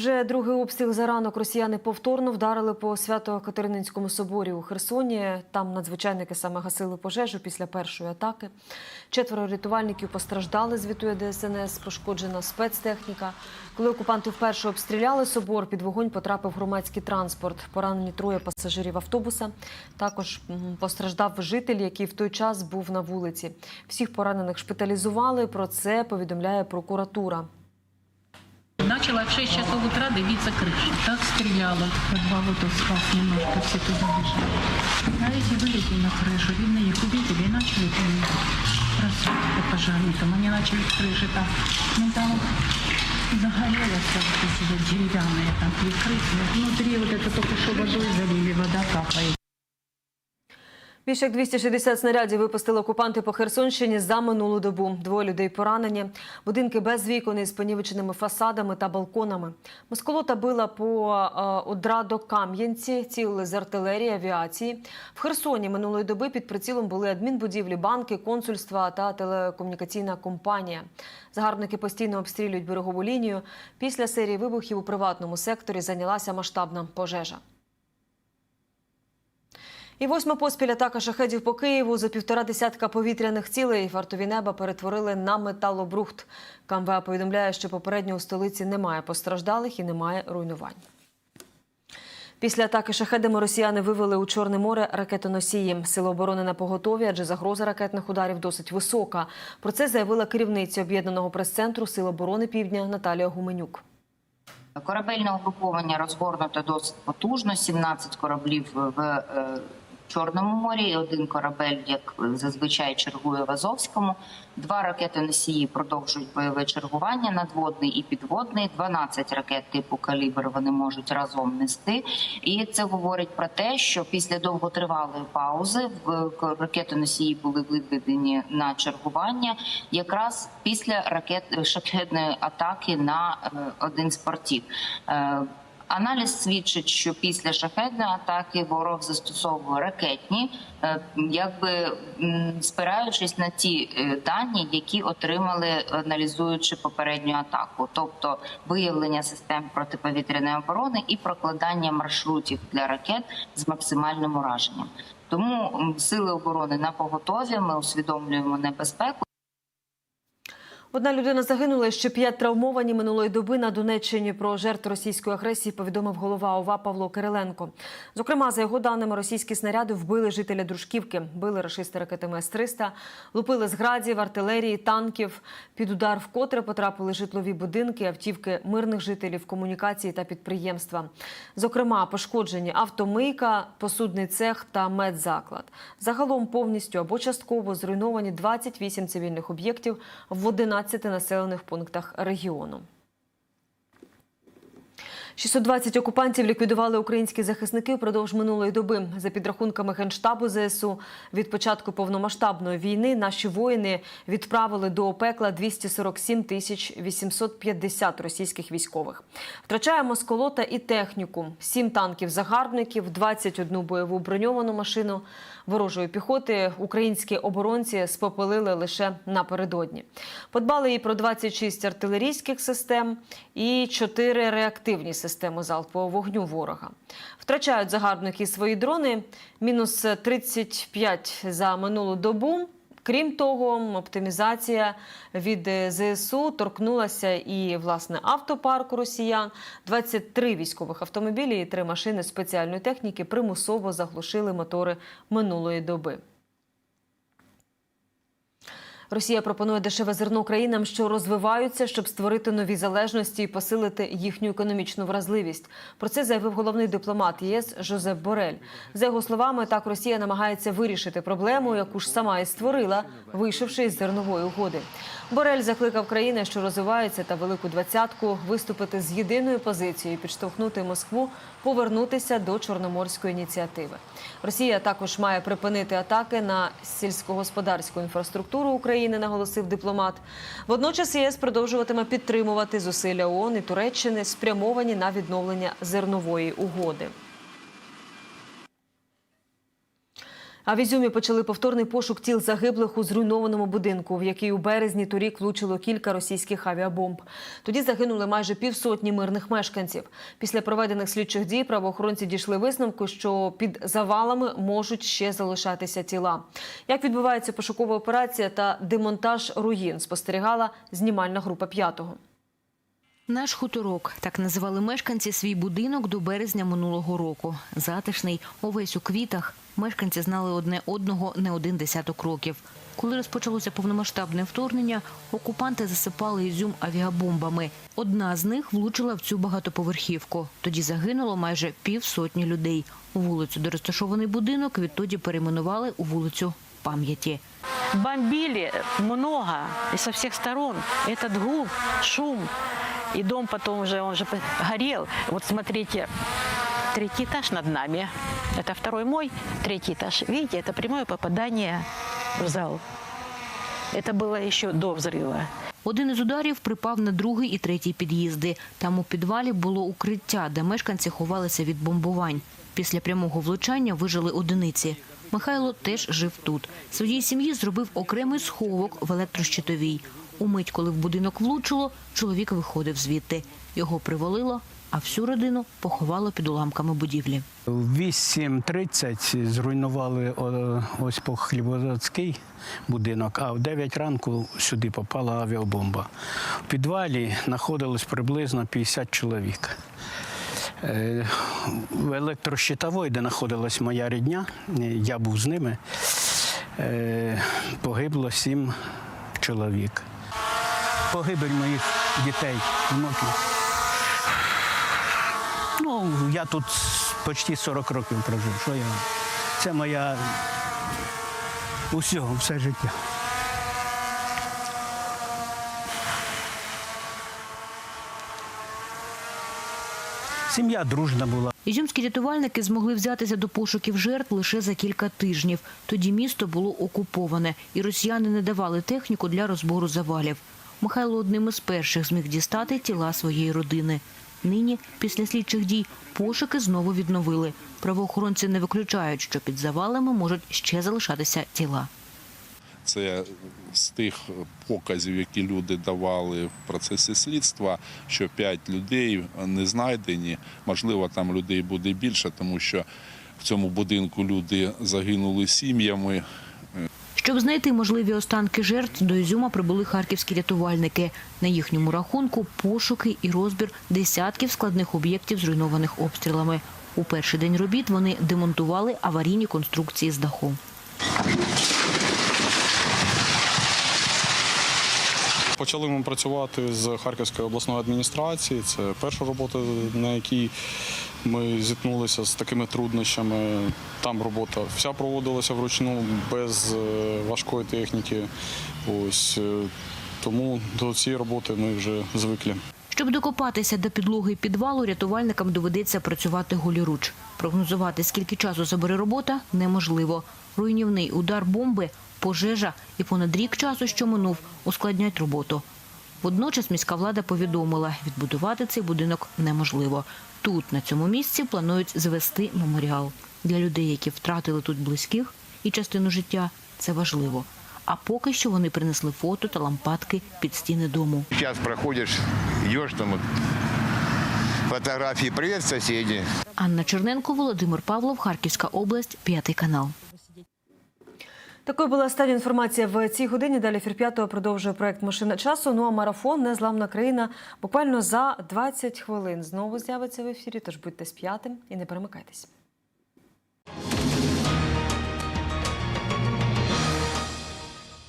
Вже другий обстріл за ранок росіяни повторно вдарили по Свято-Катерининському соборі у Херсоні. Там надзвичайники саме гасили пожежу після першої атаки. Четверо рятувальників постраждали, звітує ДСНС, пошкоджена спецтехніка. Коли окупанти вперше обстріляли собор, під вогонь потрапив громадський транспорт. Поранені троє пасажирів автобуса. Також постраждав житель, який в той час був на вулиці. Всіх поранених шпиталізували. Про це повідомляє прокуратура. Начала в 6 часов утра дивиться крыша. Так стреляла. Два вот он спас немножко, все туда бежали. А эти вылезли на крышу, видно, их увидели и начали бросать по пожарникам. Они начали с крыши там, ну там загорелось, как деревянные там прикрытия. Внутри вот это только что водой залили, вода капает. Більше як 260 снарядів випустили окупанти по Херсонщині за минулу добу. Двоє людей поранені. Будинки без вікон із понівеченими фасадами та балконами. Москолота била по е, Одрадо-Кам'янці, цілили з артилерії, авіації. В Херсоні минулої доби під прицілом були адмінбудівлі, банки, консульства та телекомунікаційна компанія. Загарбники постійно обстрілюють берегову лінію. Після серії вибухів у приватному секторі зайнялася масштабна пожежа. І восьма поспіль атака шахедів по Києву за півтора десятка повітряних цілей вартові неба перетворили на металобрухт. КМВА повідомляє, що попередньо у столиці немає постраждалих і немає руйнувань. Після атаки шахедами росіяни вивели у Чорне море ракетоносії. Сили оборони на поготові, адже загроза ракетних ударів досить висока. Про це заявила керівниця об'єднаного прес-центру Сил оборони Півдня Наталія Гуменюк. Корабельне угруповання розгорнуто досить потужно. 17 кораблів в е, Чорному морі, один корабель, як зазвичай, чергує в Азовському. Два ракети-носії продовжують бойове чергування надводний і підводний. 12 ракет типу калібр вони можуть разом нести. І це говорить про те, що після довготривалої паузи ракети-носії були виведені на чергування, якраз після ракет шахедної атаки на е, один з портів. Аналіз свідчить, що після шахедної атаки ворог застосовує ракетні, е, якби спираючись на ті е, дані, які отримали аналізуючи попередню атаку, тобто виявлення систем протиповітряної оборони і прокладання маршрутів для ракет з максимальним ураженням. Тому сили оборони на поготові. Ми усвідомлюємо небезпеку. Одна людина загинула, ще п'ять травмовані минулої доби на Донеччині. Про жертв російської агресії повідомив голова ОВА Павло Кириленко. Зокрема, за його даними, російські снаряди вбили жителя Дружківки, били рашисти ракетами С-300, лупили з градів, артилерії, танків. Під удар вкотре потрапили житлові будинки, автівки мирних жителів, комунікації та підприємства. Зокрема, пошкоджені автомийка, посудний цех та медзаклад. Загалом повністю або частково зруйновані 28 цивільних об'єктів в 11 населених пунктах регіону. 620 окупантів ліквідували українські захисники впродовж минулої доби. За підрахунками генштабу ЗСУ, від початку повномасштабної війни наші воїни відправили до опекла 247 тисяч 850 російських військових. Втрачаємо сколота і техніку: 7 танків загарбників, 21 бойову броньовану машину ворожої піхоти. Українські оборонці спопилили лише напередодні. Подбали і про 26 артилерійських систем і 4 реактивні системи залпового вогню ворога. Втрачають загарбники свої дрони. Мінус 35 за минулу добу. Крім того, оптимізація від е, ЗСУ торкнулася і власне автопарку росіян. 23 військових автомобілі і три машини спеціальної техніки примусово заглушили мотори минулої доби. Росія пропонує дешеве зерно країнам, що розвиваються, щоб створити нові залежності і посилити їхню економічну вразливість. Про це заявив головний дипломат ЄС Жозеп Борель. За його словами, так Росія намагається вирішити проблему, яку ж сама і створила, вийшовши із зернової угоди. Борель закликав країни, що розвиваються, та велику двадцятку виступити з єдиною позицією, підштовхнути Москву повернутися до чорноморської ініціативи. Росія також має припинити атаки на сільськогосподарську інфраструктуру України, наголосив дипломат. Водночас ЄС продовжуватиме підтримувати зусилля ООН і Туреччини, спрямовані на відновлення зернової угоди. А в Ізюмі почали повторний пошук тіл загиблих у зруйнованому будинку, в який у березні торік влучило кілька російських авіабомб. Тоді загинули майже півсотні мирних мешканців. Після проведених слідчих дій правоохоронці дійшли висновку, що під завалами можуть ще залишатися тіла. Як відбувається пошукова операція та демонтаж руїн, спостерігала знімальна група п'ятого. Наш хуторок так називали мешканці свій будинок до березня минулого року. Затишний, увесь у квітах. Мешканці знали одне одного не один десяток років. Коли розпочалося повномасштабне вторгнення, окупанти засипали ізюм авіабомбами. Одна з них влучила в цю багатоповерхівку. Тоді загинуло майже півсотні людей. Вулицю, де розташований будинок, відтоді перейменували у вулицю пам'яті. бомбили много и со всех сторон. Этот гул, шум. И дом потом уже, он же горел. Вот смотрите, третий этаж над нами. Это второй мой, третий этаж. Видите, это прямое попадание в зал. Это было еще до взрыва. Один із ударів припав на другий і третій під'їзди. Там у підвалі було укриття, де мешканці ховалися від бомбувань. Після прямого влучання вижили одиниці. Михайло теж жив тут. Своїй сім'ї зробив окремий сховок в електрощитовій. Умить, коли в будинок влучило, чоловік виходив звідти. Його привалило, а всю родину поховало під уламками будівлі. В 8.30 зруйнували ось по Хлібозаводський будинок, а в 9 ранку сюди попала авіабомба. В підвалі знаходилось приблизно 50 чоловік. Е, В електрощитовій, де знаходилась моя рідня, е, я був з ними, е, погибло 7 чоловік. Погибель моїх дітей, внуків. Ну, я тут почти 40 років прожив. Що я? Це моя усього, все життя. Сім'я дружна була. Ізюмські рятувальники змогли взятися до пошуків жертв лише за кілька тижнів. Тоді місто було окуповане, і росіяни не давали техніку для розбору завалів. Михайло одним із перших зміг дістати тіла своєї родини. Нині, після слідчих дій, пошуки знову відновили. Правоохоронці не виключають, що під завалами можуть ще залишатися тіла. Це з тих показів, які люди давали в процесі слідства, що п'ять людей не знайдені. Можливо, там людей буде більше, тому що в цьому будинку люди загинули сім'ями. Щоб знайти можливі останки жертв, до Ізюма прибули харківські рятувальники. На їхньому рахунку пошуки і розбір десятків складних об'єктів, зруйнованих обстрілами. У перший день робіт вони демонтували аварійні конструкції з даху. Почали ми працювати з Харківської обласної адміністрації. Це перша робота, на якій ми зіткнулися з такими труднощами. Там робота вся проводилася вручну без е, важкої техніки. Ось е, тому до цієї роботи ми вже звикли. Щоб докопатися до підлоги підвалу, рятувальникам доведеться працювати голіруч. Прогнозувати, скільки часу забере робота, неможливо. Руйнівний удар бомби, пожежа і понад рік часу, що минув, ускладнять роботу. Водночас міська влада повідомила, відбудувати цей будинок неможливо. Тут, на цьому місці, планують звести меморіал. Для людей, які втратили тут близьких і частину життя, це важливо. А поки що вони принесли фото та лампадки під стіни дому. Сейчас проходишь, идешь там вот, фотографии, привет, соседи. Анна Черненко, Володимир Павлов, Харківська область, п'ятий канал. Такою була остання інформація в цій годині. Далі ефір п'ятого продовжує проект Машина часу. Ну а марафон Незламна країна буквально за 20 хвилин знову з'явиться в ефірі. Тож будьте з п'ятим і не перемикайтесь.